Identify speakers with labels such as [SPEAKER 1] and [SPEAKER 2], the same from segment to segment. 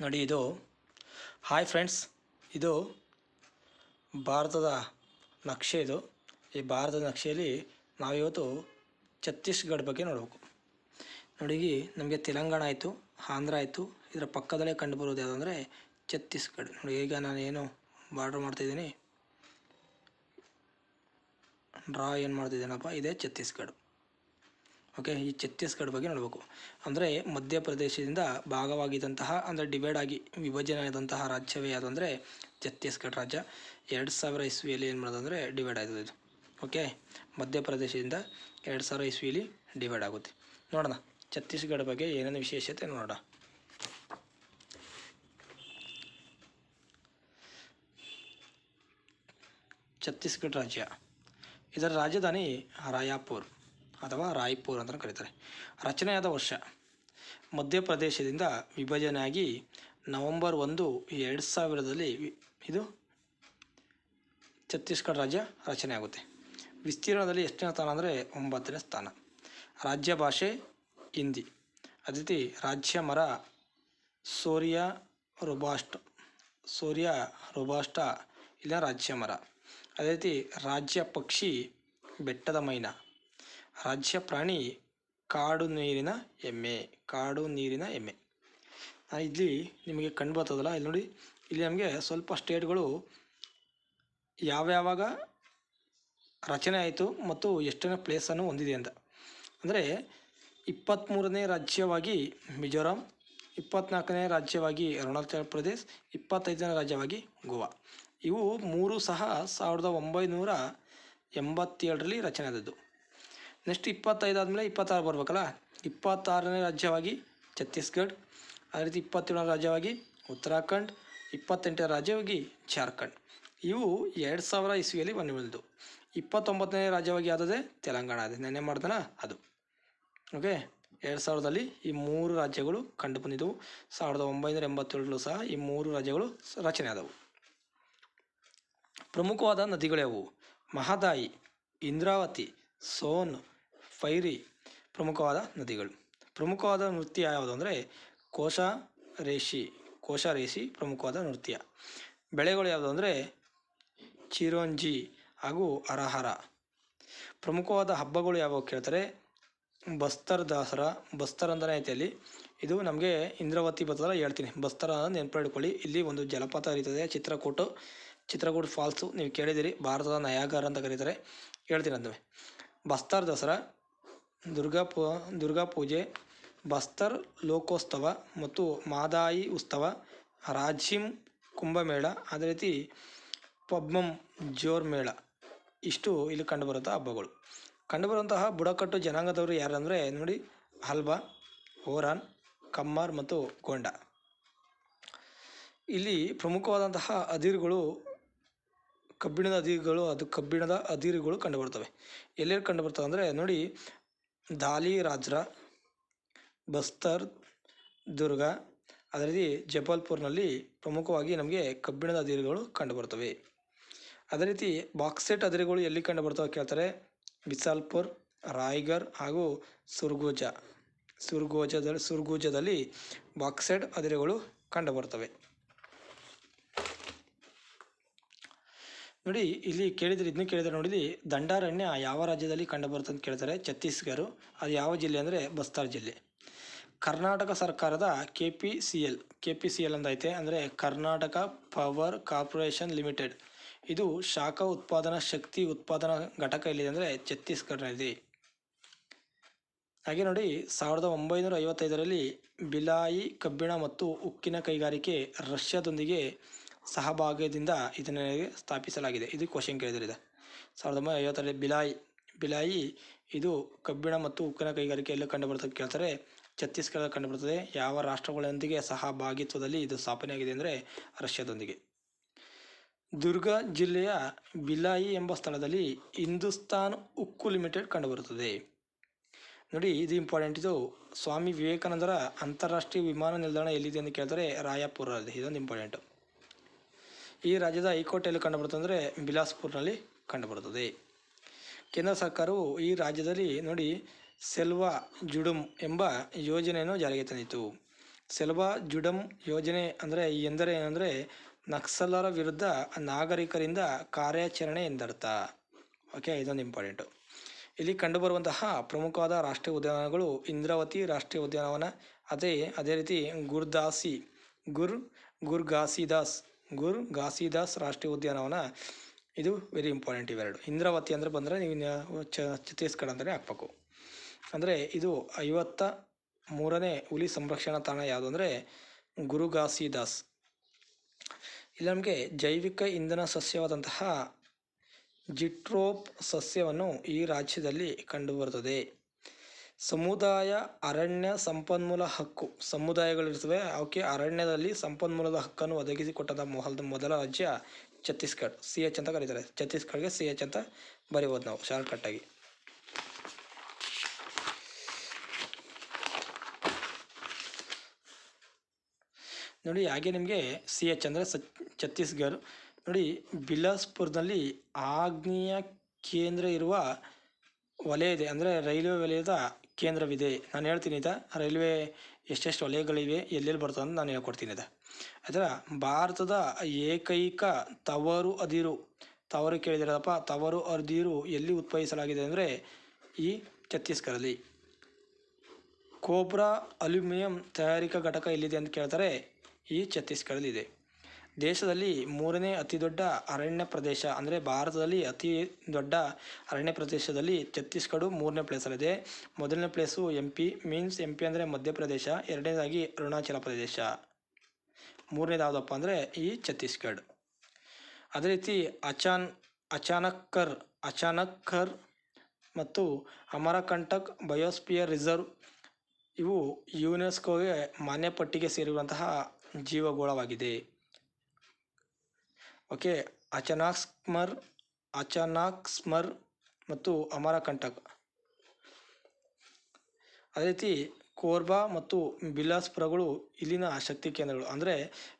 [SPEAKER 1] ನೋಡಿ, ಇದು hi friends, ಇದು ಭಾರತದ ನಕ್ಷೆ ಇದು. ಈ ಭಾರತದ ನಕ್ಷೆಯಲ್ಲಿ ನಾವಿವತ್ತು ಛತ್ತೀಸ್ಗಢ ಬಗ್ಗೆ ನೋಡಬೇಕು. ನೋಡಿ ನಮಗೆ ತೆಲಂಗಾಣ ಆಯಿತು, ಆಂಧ್ರ ಆಯಿತು, ಇದರ ಪಕ್ಕದಲ್ಲೇ ಕಂಡುಬರೋದು ಯಾವುದಂದರೆ ಛತ್ತೀಸ್ಗಢ. ನೋಡಿ, ಈಗ ನಾನು ಏನು ಬಾರ್ಡ್ರ್ ಮಾಡ್ತಿದ್ದೀನಿ ಡ್ರಾ ಏನು ಮಾಡ್ತಿದ್ದೀನಪ್ಪ ಇದೇ ಛತ್ತೀಸ್ಗಢ. ಓಕೆ, ಈ ಛತ್ತೀಸ್ಗಢ ಬಗ್ಗೆ ನೋಡಬೇಕು. ಅಂದರೆ ಮಧ್ಯಪ್ರದೇಶದಿಂದ ಭಾಗವಾಗಿದ್ದಂತಹ, ಅಂದರೆ ಡಿವೈಡ್ ಆಗಿ ವಿಭಜನೆ ಆದಂತಹ ರಾಜ್ಯವೇ ಯಾವುದು ಅಂದರೆ ಛತ್ತೀಸ್ಗಢ ರಾಜ್ಯ. ಎರಡು ಸಾವಿರ ಇಸ್ವಿಯಲ್ಲಿ ಏನು ಮಾಡೋದಂದರೆ ಡಿವೈಡ್ ಆಯ್ತದೆ ಇದು. ಓಕೆ, ಮಧ್ಯಪ್ರದೇಶದಿಂದ ಎರಡು ಸಾವಿರ ಇಸ್ವಿಯಲ್ಲಿ ಡಿವೈಡ್ ಆಗುತ್ತೆ. ನೋಡೋಣ ಛತ್ತೀಸ್ಗಢ ಬಗ್ಗೆ ಏನೇನು ವಿಶೇಷತೆ ನೋಡೋಣ. ಛತ್ತೀಸ್ಗಢ ರಾಜ್ಯ. ಇದರ ರಾಜಧಾನಿ ರಾಯಾಪುರ್. ಅಥವಾ ರಾಯ್ಪುರ್ ಅಂತ ಕರೀತಾರೆ. ರಚನೆಯಾದ ವರ್ಷ. ಮಧ್ಯಪ್ರದೇಶದಿಂದ ವಿಭಜನೆಯಾಗಿ ನವೆಂಬರ್ ಒಂದು ಎರಡು ಸಾವಿರದಲ್ಲಿ ಇದು ಛತ್ತೀಸ್ಗಢ ರಾಜ್ಯ ರಚನೆ ಆಗುತ್ತೆ. ವಿಸ್ತೀರ್ಣದಲ್ಲಿ ಎಷ್ಟನೇ ಸ್ಥಾನ ಅಂದರೆ ಒಂಬತ್ತನೇ ಸ್ಥಾನ. ರಾಜ್ಯ ಭಾಷೆ ಹಿಂದಿ. ಅದೇ ರಾಜ್ಯ ಮರ ಸೂರ್ಯ ರುಬಾಸ್ಟ್, ಸೂರ್ಯ ರುಬಾಷ್ಟ ಇಲ್ಲ ರಾಜ್ಯ ಮರ. ಅದೇ ರಾಜ್ಯ ಪಕ್ಷಿ ಬೆಟ್ಟದ ಮೈನಾ. ರಾಜ್ಯ ಪ್ರಾಣಿ ಕಾಡು ನೀರಿನ ಎಮ್ಮೆ, ಕಾಡು ನೀರಿನ ಎಮ್ಮೆ. ಇಲ್ಲಿ ನಿಮಗೆ ಕಂಡು ಬರ್ತದಲ್ಲ, ಇಲ್ಲಿ ನೋಡಿ, ಇಲ್ಲಿ ನಮಗೆ ಸ್ವಲ್ಪ ಸ್ಟೇಟ್ಗಳು ಯಾವ್ಯಾವಾಗ ರಚನೆ ಆಯಿತು ಮತ್ತು ಎಷ್ಟನೇ ಪ್ಲೇಸನ್ನು ಹೊಂದಿದೆ ಅಂತ. ಅಂದರೆ ಇಪ್ಪತ್ತ್ಮೂರನೇ ರಾಜ್ಯವಾಗಿ ಮಿಜೋರಾಂ, ಇಪ್ಪತ್ನಾಲ್ಕನೇ ರಾಜ್ಯವಾಗಿ ಅರುಣಾಚಲ ಪ್ರದೇಶ್, ಇಪ್ಪತ್ತೈದನೇ ರಾಜ್ಯವಾಗಿ ಗೋವಾ. ಇವು ಮೂರು ಸಹ ಸಾವಿರದ ಒಂಬೈನೂರ ಎಂಬತ್ತೇಳರಲ್ಲಿ ರಚನೆ ಆದದ್ದು. ನೆಕ್ಸ್ಟ್ ಇಪ್ಪತ್ತೈದು ಆದಮೇಲೆ ಇಪ್ಪತ್ತಾರು ಬರಬೇಕಲ್ಲ? ಇಪ್ಪತ್ತಾರನೇ ರಾಜ್ಯವಾಗಿ ಛತ್ತೀಸ್ಗಢ ಅದೇ ರೀತಿ ಇಪ್ಪತ್ತೇಳನೇ ರಾಜ್ಯವಾಗಿ ಉತ್ತರಾಖಂಡ್, ಇಪ್ಪತ್ತೆಂಟನೇ ರಾಜ್ಯವಾಗಿ ಜಾರ್ಖಂಡ್. ಇವು ಎರಡು ಸಾವಿರ ಇಸ್ವಿಯಲ್ಲಿ ಬಂದು ಇಪ್ಪತ್ತೊಂಬತ್ತನೇ ರಾಜ್ಯವಾಗಿ ಯಾವುದಿದೆ ತೆಲಂಗಾಣ ಅದೇ ನೆನೆ ಮಾಡ್ದನ? ಅದು. ಓಕೆ ಎರಡು ಸಾವಿರದಲ್ಲಿ ಈ ಮೂರು ರಾಜ್ಯಗಳು ಕಂಡು ಬಂದಿದ್ದವು ಸಾವಿರದ ಒಂಬೈನೂರ ಎಂಬತ್ತೇಳರಲ್ಲೂ ಸಹ ಈ ಮೂರು ರಾಜ್ಯಗಳು ರಚನೆ ಆದವು. ಪ್ರಮುಖವಾದ ನದಿಗಳ್ಯಾವು ಮಹದಾಯಿ, ಇಂದ್ರಾವತಿ, ಸೋನ್ ಫೈರಿ ಪ್ರಮುಖವಾದ ನದಿಗಳು. ಪ್ರಮುಖವಾದ ನೃತ್ಯ ಯಾವುದು ಅಂದರೆ ಕೋಶ ರೇಷಿ ಕೋಶ ರೇಷಿ ಪ್ರಮುಖವಾದ ನೃತ್ಯ. ಬೆಳೆಗಳು ಯಾವುದು ಅಂದರೆ ಚಿರೋಂಜಿ ಹಾಗೂ ಅರಹರ. ಪ್ರಮುಖವಾದ ಹಬ್ಬಗಳು ಯಾವಾಗ ಕೇಳ್ತಾರೆ? ಬಸ್ತರ್ ದಸರಾ ಬಸ್ತರ್ ಅಂತಲೇ ಐತೆ ಅಲ್ಲಿ. ಇದು ನಮಗೆ ಇಂದ್ರಾವತಿ ಬರ್ತದಲ್ಲ ಹೇಳ್ತೀನಿ. ಬಸ್ತರ ನೆನಪಿಟ್ಕೊಳ್ಳಿ ಇಲ್ಲಿ ಒಂದು ಜಲಪಾತ ಹರಿತದೆ ಚಿತ್ರಕೂಟು, ಚಿತ್ರಕೂಟ ಫಾಲ್ಸು. ನೀವು ಕೇಳಿದಿರಿ ಭಾರತದ ನಯಾಗರ್ ಅಂತ ಕರೀತಾರೆ. ಹೇಳ್ತೀನಿ ಅಂದಮೇಲೆ ಬಸ್ತಾರ್ ದಸರಾ ದುರ್ಗಾ ಪೂ, ದುರ್ಗಾ ಪೂಜೆ, ಬಸ್ತರ್ ಲೋಕೋತ್ಸವ ಮತ್ತು ಮಾದಾಯಿ ಉತ್ಸವ ರಾಜಿಮ್ ಕುಂಭಮೇಳ, ಅದೇ ರೀತಿ ಪದ್ಮಂ ಜೋರ್ ಮೇಳ. ಇಷ್ಟು ಇಲ್ಲಿ ಕಂಡುಬರುವಂಥ ಹಬ್ಬಗಳು. ಕಂಡುಬರುವಂತಹ ಬುಡಕಟ್ಟು ಜನಾಂಗದವರು ಯಾರಂದರೆ ನೋಡಿ ಹಲ್ಬಾ ಓರಾನ್ ಕಮ್ಮಾರ್ ಮತ್ತು ಗೊಂಡ. ಇಲ್ಲಿ ಪ್ರಮುಖವಾದಂತಹ ಅದಿರುಗಳು, ಕಬ್ಬಿಣದ ಅದಿರುಗಳು, ಅದು ಕಬ್ಬಿಣದ ಅದಿರುಗಳು ಕಂಡುಬರ್ತವೆ. ಎಲ್ಲೆಲ್ಲಿ ಕಂಡುಬರ್ತವೆ ಅಂದರೆ ನೋಡಿ ದಾಲಿ, ರಾಜ್ರ, ಬಸ್ತರ್, ದುರ್ಗ ಅದೇ ರೀತಿ ಜಬಲ್ಪುರ್ನಲ್ಲಿ ಪ್ರಮುಖವಾಗಿ ನಮಗೆ ಕಬ್ಬಿಣದ ಅದಿರುಗಳು ಕಂಡುಬರ್ತವೆ ಅದೇ ರೀತಿ ಬಾಕ್ಸೆಟ್ ಅದಿರುಗಳು ಎಲ್ಲಿ ಕಂಡುಬರ್ತವೆ ಕೇಳ್ತಾರೆ? ಬಿಸಾಲ್ಪುರ್, ರಾಯ್ಗರ್ ಹಾಗೂ ಸುರ್ಗುಜ. ಸುರ್ಗೋಜದಲ್ಲಿ ಸುರ್ಗುಜದಲ್ಲಿ ಬಾಕ್ಸೆಟ್ ಅದಿರುಗಳು ಕಂಡುಬರ್ತವೆ. ನೋಡಿ, ಇಲ್ಲಿ ಕೇಳಿದ್ರೆ ಇದನ್ನ ಕೇಳಿದ್ರೆ ನೋಡಿ ದಂಡಾರಣ್ಯ ಯಾವ ರಾಜ್ಯದಲ್ಲಿ ಕಂಡುಬರುತ್ತೆ ಅಂತ ಕೇಳ್ತಾರೆ ಛತ್ತೀಸ್ಗರು. ಅದು ಯಾವ ಜಿಲ್ಲೆ ಅಂದರೆ ಬಸ್ತಾರ್ ಜಿಲ್ಲೆ. ಕರ್ನಾಟಕ ಸರ್ಕಾರದ K P C L K P C L ಅಂದೈತೆ ಅಂದರೆ ಕರ್ನಾಟಕ ಪವರ್ ಕಾರ್ಪೊರೇಷನ್ ಲಿಮಿಟೆಡ್. ಇದು ಶಾಖ ಉತ್ಪಾದನಾ ಶಕ್ತಿ ಉತ್ಪಾದನಾ ಘಟಕ ಎಲ್ಲಿದೆ ಅಂದರೆ ಛತ್ತೀಸ್ಗಢದಲ್ಲಿ ಹಾಗೆ ನೋಡಿ, ಸಾವಿರದ ಒಂಬೈನೂರ ಐವತ್ತೈದರಲ್ಲಿ ಬಿಲಾಯಿ ಕಬ್ಬಿಣ ಮತ್ತು ಉಕ್ಕಿನ ಕೈಗಾರಿಕೆ ರಷ್ಯಾದೊಂದಿಗೆ ಸಹಭಾಗ್ಯದಿಂದ ಇದನ್ನು ಸ್ಥಾಪಿಸಲಾಗಿದೆ. ಇದು ಕ್ವಶನ್ ಕೇಳಿದರಿದೆ ಸಾವಿರದ ಒಂಬೈನೂರ ಐವತ್ತರಲ್ಲಿ ಬಿಲಾಯಿ ಬಿಲಾಯಿ ಇದು ಕಬ್ಬಿಣ ಮತ್ತು ಉಕ್ಕಿನ ಕೈಗಾರಿಕೆಯಲ್ಲಿ ಕಂಡುಬರುತ್ತದೆ ಕೇಳ್ತಾರೆ. ಛತ್ತೀಸ್ಗಢ ಕಂಡುಬರುತ್ತದೆ. ಯಾವ ರಾಷ್ಟ್ರಗಳೊಂದಿಗೆ ಸಹಭಾಗಿತ್ವದಲ್ಲಿ ಇದು ಸ್ಥಾಪನೆಯಾಗಿದೆ ಅಂದರೆ ರಷ್ಯಾದೊಂದಿಗೆ. ದುರ್ಗ ಜಿಲ್ಲೆಯ ಬಿಲಾಯಿ ಎಂಬ ಸ್ಥಳದಲ್ಲಿ ಹಿಂದೂಸ್ತಾನ್ ಉಕ್ಕು ಲಿಮಿಟೆಡ್ ಕಂಡುಬರುತ್ತದೆ. ನೋಡಿ, ಇದು ಇಂಪಾರ್ಟೆಂಟ್ ಇದು. ಸ್ವಾಮಿ ವಿವೇಕಾನಂದರ ಅಂತಾರಾಷ್ಟ್ರೀಯ ವಿಮಾನ ನಿಲ್ದಾಣ ಎಲ್ಲಿದೆ ಅಂತ ಕೇಳ್ತಾರೆ ರಾಯಪುರದಲ್ಲಿ. ಇದೊಂದು ಇಂಪಾರ್ಟೆಂಟು ಈ ರಾಜ್ಯದ ಹೈಕೋರ್ಟ್ ಎಲ್ಲಿ ಕಂಡುಬರುತ್ತದೆ ಅಂದರೆ ಬಿಲಾಸ್ಪುರ್ನಲ್ಲಿ ಕಂಡುಬರುತ್ತದೆ. ಕೇಂದ್ರ ಸರ್ಕಾರವು ಈ ರಾಜ್ಯದಲ್ಲಿ ನೋಡಿ ಸೆಲ್ವಾ ಜುಡುಮ್ ಎಂಬ ಯೋಜನೆಯನ್ನು ಜಾರಿಗೆ ತಂದಿತು ಸೆಲ್ವಾ ಜುಡಮ್ ಯೋಜನೆ ಅಂದರೆ ಎಂದರೆ ಏನಂದರೆ ನಕ್ಸಲರ ವಿರುದ್ಧ ನಾಗರಿಕರಿಂದ ಕಾರ್ಯಾಚರಣೆ ಎಂದರ್ಥ. ಓಕೆ, ಇದೊಂದು ಇಂಪಾರ್ಟೆಂಟು. ಇಲ್ಲಿ ಕಂಡುಬರುವಂತಹ ಪ್ರಮುಖವಾದ ರಾಷ್ಟ್ರೀಯ ಉದ್ಯಾನವನಗಳು ಇಂದ್ರಾವತಿ ರಾಷ್ಟ್ರೀಯ ಉದ್ಯಾನವನ, ಅದೇ ಅದೇ ರೀತಿ ಗುರ್ದಾಸಿ, ಗುರ್ ಗುರ್ ಘಾಸಿದಾಸ್ ಗುರ್ ಘಾಸಿದಾಸ್ ರಾಷ್ಟ್ರೀಯ ಉದ್ಯಾನವನ. ಇದು ವೆರಿ ಇಂಪಾರ್ಟೆಂಟ್ ಇವೆರಡು. ಇಂದ್ರಾವತಿ ಅಂದರೆ ಬಂದರೆ ನೀವು ಛತ್ತೀಸ್ಗಢ ಅಂತಲೇ ಹಾಕ್ಬೇಕು. ಅಂದರೆ ಇದು ಐವತ್ತ ಮೂರನೇ ಹುಲಿ ಸಂರಕ್ಷಣಾ ತಾಣ ಯಾವುದು ಅಂದರೆ ಗುರು ಗಾಸಿದಾಸ್ ಇಲ್ಲಿ ನಮಗೆ ಜೈವಿಕ ಇಂಧನ ಸಸ್ಯವಾದಂತಹ ಜಿಟ್ರೋಪ್ ಸಸ್ಯವನ್ನು ಈ ರಾಜ್ಯದಲ್ಲಿ ಕಂಡುಬರುತ್ತದೆ ಸಮುದಾಯ ಅರಣ್ಯ ಸಂಪನ್ಮೂಲ ಹಕ್ಕು. ಸಮುದಾಯಗಳಿರ್ತವೆ ಅವಕ್ಕೆ ಅರಣ್ಯದಲ್ಲಿ ಸಂಪನ್ಮೂಲದ ಹಕ್ಕನ್ನು ಒದಗಿಸಿಕೊಟ್ಟದ ಮೊಹಲ್ ಮೊದಲ ರಾಜ್ಯ ಛತ್ತೀಸ್ಗಢ. ಸಿ ಎಚ್ ಅಂತ ಕರೀತಾರೆ. ಛತ್ತೀಸ್ಗಢಗೆ ಸಿ ಎಚ್ ಅಂತ ಬರಿಬೋದು ನಾವು ಶಾರ್ಟ್ಕಟ್ಟಾಗಿ. ನೋಡಿ, ಹಾಗೆ ನಿಮಗೆ ಸಿ ಎಚ್ ಅಂದರೆ ಸ, ಛತ್ತೀಸ್ಗಢ. ನೋಡಿ ಬಿಲಾಸ್ಪುರದಲ್ಲಿ ಆಗ್ನೇಯ ಕೇಂದ್ರ ಇರುವ ವಲಯ ಇದೆ. ಅಂದರೆ ರೈಲ್ವೆ ವಲಯದ ಕೇಂದ್ರವಿದೆ. ನಾನು ಹೇಳ್ತೀನಿ ಇದ, ರೈಲ್ವೆ ಎಷ್ಟೆಷ್ಟು ವಲಯಗಳಿವೆ, ಎಲ್ಲೆಲ್ಲಿ ಬರ್ತದೆ ಅಂತ ನಾನು ಹೇಳ್ಕೊಡ್ತೀನಿ ಇದೆ. ಅದರ ಭಾರತದ ಏಕೈಕ ತವರು ಅದಿರು. ತವರು ಕೇಳಿದಿರಪ್ಪ ತವರು ಅದಿರು ಎಲ್ಲಿ ಉತ್ಪಾದಿಸಲಾಗಿದೆ ಅಂದರೆ ಈ ಛತ್ತೀಸ್ಗಢದಲ್ಲಿ ಕೋಬ್ರಾ ಅಲ್ಯೂಮಿನಿಯಂ ತಯಾರಿಕಾ ಘಟಕ ಎಲ್ಲಿದೆ ಅಂತ ಕೇಳ್ತಾರೆ, ಈ ಛತ್ತೀಸ್ಗಢದಲ್ಲಿ ಇದೆ ದೇಶದಲ್ಲಿ ಮೂರನೇ ಅತಿ ದೊಡ್ಡ ಅರಣ್ಯ ಪ್ರದೇಶ ಅಂದರೆ ಭಾರತದಲ್ಲಿ ಅತಿ ದೊಡ್ಡ ಅರಣ್ಯ ಪ್ರದೇಶದಲ್ಲಿ ಛತ್ತೀಸ್ಗಢ ಮೂರನೇ ಪ್ಲೇಸಲ್ಲಿದೆ ಮೊದಲನೇ place M P means M P ಅಂದರೆ ಮಧ್ಯಪ್ರದೇಶ, ಎರಡನೇದಾಗಿ ಅರುಣಾಚಲ ಪ್ರದೇಶ. ಮೂರನೇದಾವುದಪ್ಪ ಅಂದರೆ ಈ ಛತ್ತೀಸ್ಗಢ. ಅದೇ ರೀತಿ ಅಚಾನ್, ಅಚಾನಕ್ಕರ್ ಅಚಾನಕ್ಕರ್ ಮತ್ತು ಅಮರಕಂಟಕ್ ಬಯೋಸ್ಪಿಯರ್ ರಿಸರ್ವ್ ಇವು ಯುನೆಸ್ಕೋಗೆ ಮಾನ್ಯ ಪಟ್ಟಿಗೆ ಸೇರಿರುವಂತಹ ಜೀವಗೋಳವಾಗಿದೆ. ಓಕೆ ಅಚನಾಕ್ಸ್ಮರ್ ಅಚನಾಕ್ಸ್ಮರ್ ಮತ್ತು ಅಮರಕಂಟಕ್ ಅದೇ ರೀತಿ ಕೋರ್ಬಾ ಮತ್ತು ಬಿಲಾಸ್ಪುರಗಳು ಇಲ್ಲಿನ ಶಕ್ತಿ ಕೇಂದ್ರಗಳು, ಅಂದರೆ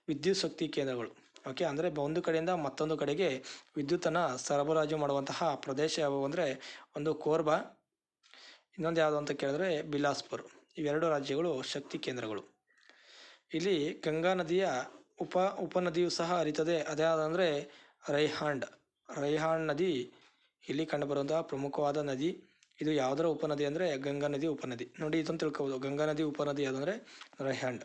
[SPEAKER 1] ವಿದ್ಯುತ್ ಶಕ್ತಿ ಕೇಂದ್ರಗಳು. ಓಕೆ, ಅಂದರೆ ಒಂದು ಕಡೆಯಿಂದ ಮತ್ತೊಂದು ಕಡೆಗೆ ವಿದ್ಯುತ್ತನ್ನು ಸರಬರಾಜು ಮಾಡುವಂತಹ ಪ್ರದೇಶ ಯಾವುವು ಅಂದರೆ ಒಂದು ಕೋರ್ಬಾ, ಇನ್ನೊಂದು ಯಾವುದು ಅಂತ ಕೇಳಿದ್ರೆ ಬಿಲಾಸ್ಪುರ್. ಇವೆರಡು ರಾಜ್ಯಗಳು ಶಕ್ತಿ ಕೇಂದ್ರಗಳು. ಇಲ್ಲಿ ಗಂಗಾ ನದಿಯ ಉಪ ಉಪನದಿಯು ಸಹ ಹರಿತದೆ. ಅದ್ಯಾವುದಂದರೆ ರೈಹಾಂಡ್. ರೈಹಾಂಡ್ ನದಿ ಇಲ್ಲಿ ಕಂಡುಬರುವಂತಹ ಪ್ರಮುಖವಾದ ನದಿ. ಇದು ಯಾವುದರ ಉಪನದಿ ಅಂದರೆ ಗಂಗಾ ನದಿ ಉಪನದಿ. ನೋಡಿ ಇದನ್ನು ತಿಳ್ಕೊಬೋದು. ಗಂಗಾ ನದಿ ಉಪನದಿ ಯಾವುದಂದರೆ ರೈಹಾಂಡ್.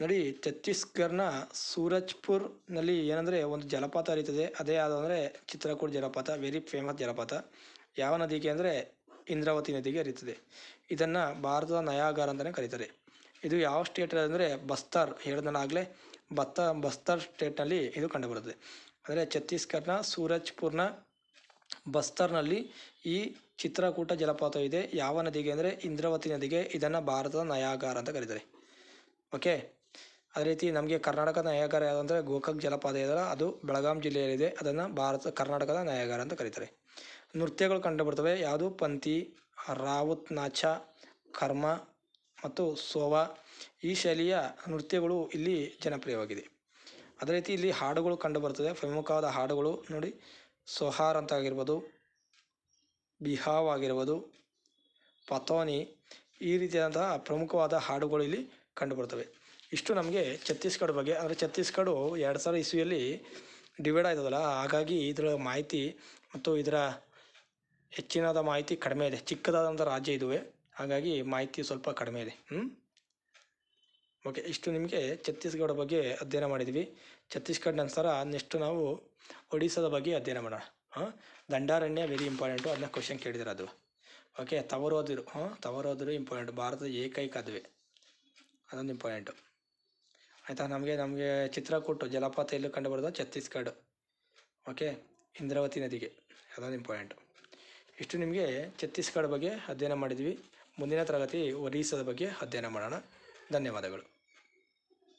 [SPEAKER 1] ನೋಡಿ, ಛತ್ತೀಸ್ಗಢನ ಸೂರಜ್ಪುರ್ನಲ್ಲಿ ಏನಂದರೆ ಒಂದು ಜಲಪಾತ ಹರಿತದೆ. ಅದೇ ಯಾವುದಂದರೆ ಚಿತ್ರಕೂಟ್ ಜಲಪಾತ, ವೆರಿ ಫೇಮಸ್ ಜಲಪಾತ. ಯಾವ ನದಿಗೆ ಅಂದರೆ ಇಂದ್ರಾವತಿ ನದಿಗೆ ಹರಿತದೆ. ಇದನ್ನು ಭಾರತದ ನಯಾಗಾರ ಅಂತಲೇ ಕರೀತಾರೆ. ಇದು ಯಾವ ಸ್ಟೇಟ್ ಅಂದರೆ ಬಸ್ತಾರ್. ಹೇಳಿದನಾಗಲೇ ಬತ್ತ ಬಸ್ತರ್ ಸ್ಟೇಟ್ನಲ್ಲಿ ಇದು ಕಂಡುಬರುತ್ತದೆ. ಅಂದರೆ ಛತ್ತೀಸ್ಗಢನ ಸೂರಜ್ಪುರ್ನ ಬಸ್ತರ್ನಲ್ಲಿ ಈ ಚಿತ್ರಕೂಟ ಜಲಪಾತವಿದೆ ಯಾವ ನದಿಗೆ ಅಂದರೆ ಇಂದ್ರಾವತಿ ನದಿಗೆ. ಇದನ್ನು ಭಾರತದ ನಯಾಗಾರ ಅಂತ ಕರೀತಾರೆ. ಓಕೆ? ಅದೇ ರೀತಿ ನಮಗೆ ಕರ್ನಾಟಕದ ನಯಾಗಾರ ಯಾವುದಂದರೆ ಗೋಕಾಕ್ ಜಲಪಾತ ಇದೆಯಲ್ಲ, ಅದು ಬೆಳಗಾಂ ಜಿಲ್ಲೆಯಲ್ಲಿದೆ. ಅದನ್ನು ಭಾರತ, ಕರ್ನಾಟಕದ ನಯಾಗಾರ ಅಂತ ಕರೀತಾರೆ. ನೃತ್ಯಗಳು ಕಂಡುಬರ್ತವೆ. ಯಾವುದು? ಪಂಥಿ, ರಾವುತ್ ನಾಚ, ಕರ್ಮ ಮತ್ತು ಸೋವಾ ಈ ಶೈಲಿಯ ನೃತ್ಯಗಳು ಇಲ್ಲಿ ಜನಪ್ರಿಯವಾಗಿದೆ. ಅದೇ ರೀತಿ ಇಲ್ಲಿ ಹಾಡುಗಳು ಕಂಡುಬರ್ತದೆ ಪ್ರಮುಖವಾದ ಹಾಡುಗಳು ನೋಡಿ, ಸೊಹಾರ್ ಅಂತ ಆಗಿರ್ಬೋದು, ಬಿಹಾವ್ ಆಗಿರ್ಬೋದು ಪತೋನಿ ಈ ರೀತಿಯಾದಂತಹ ಪ್ರಮುಖವಾದ ಹಾಡುಗಳು ಇಲ್ಲಿ ಕಂಡುಬರ್ತವೆ ಇಷ್ಟು ನಮಗೆ ಛತ್ತೀಸ್ಗಢ ಬಗ್ಗೆ. ಅಂದರೆ ಛತ್ತೀಸ್ಗಢ ಎರಡು ಸಾವಿರ ಇಸ್ವಿಯಲ್ಲಿ ಡಿವೈಡ್ ಆಯ್ತದಲ್ಲ, ಹಾಗಾಗಿ ಇದರ ಮಾಹಿತಿ ಮತ್ತು ಇದರ ಹೆಚ್ಚಿನದ ಮಾಹಿತಿ ಕಡಿಮೆ ಇದೆ. ಚಿಕ್ಕದಾದಂಥ ರಾಜ್ಯ ಇದುವೆ. ಹಾಗಾಗಿ ಮಾಹಿತಿ ಸ್ವಲ್ಪ ಕಡಿಮೆ ಇದೆ. ಹ್ಞೂ ಓಕೆ ಇಷ್ಟು ನಿಮಗೆ ಛತ್ತೀಸ್ಗಢ ಬಗ್ಗೆ ಅಧ್ಯಯನ ಮಾಡಿದ್ವಿ. ಛತ್ತೀಸ್ಗಢ ನಂತರ ನೆಕ್ಸ್ಟ್ ನಾವು ಒಡಿಸ್ಸಾದ ಬಗ್ಗೆ ಅಧ್ಯಯನ ಮಾಡೋಣ. ಹಾಂ? ದಂಡಾರಣ್ಯ ವೆರಿ ಇಂಪಾರ್ಟೆಂಟು ಅದನ್ನ ಕ್ವಶನ್ ಕೇಳಿದ್ರೆ ಅದು. ಓಕೆ ತವರೋದಿರು, ಹಾಂ? ತವರೋದಿರು ಇಂಪಾರ್ಟೆಂಟ್ ಭಾರತದ ಏಕೈಕ ಅದುವೆ. ಅದೊಂದು ಇಂಪಾರ್ಟೆಂಟು ಆಯಿತಾ? ನಮಗೆ ನಮಗೆ ಚಿತ್ರಕೂಟ, ಜಲಪಾತ ಎಲ್ಲೂ ಕಂಡುಬರೋದು ಛತ್ತೀಸ್ಗಢ. ಓಕೆ ಇಂದ್ರಾವತಿ ನದಿಗೆ. ಅದೊಂದು ಇಂಪಾರ್ಟೆಂಟು ಇಷ್ಟು ನಿಮಗೆ ಛತ್ತೀಸ್ಗಢ ಬಗ್ಗೆ ಅಧ್ಯಯನ ಮಾಡಿದ್ವಿ. ಮುಂದಿನ ತರಗತಿ ಒರಿಸ್ಸಾದ ಬಗ್ಗೆ ಅಧ್ಯಯನ ಮಾಡೋಣ. ಧನ್ಯವಾದಗಳು.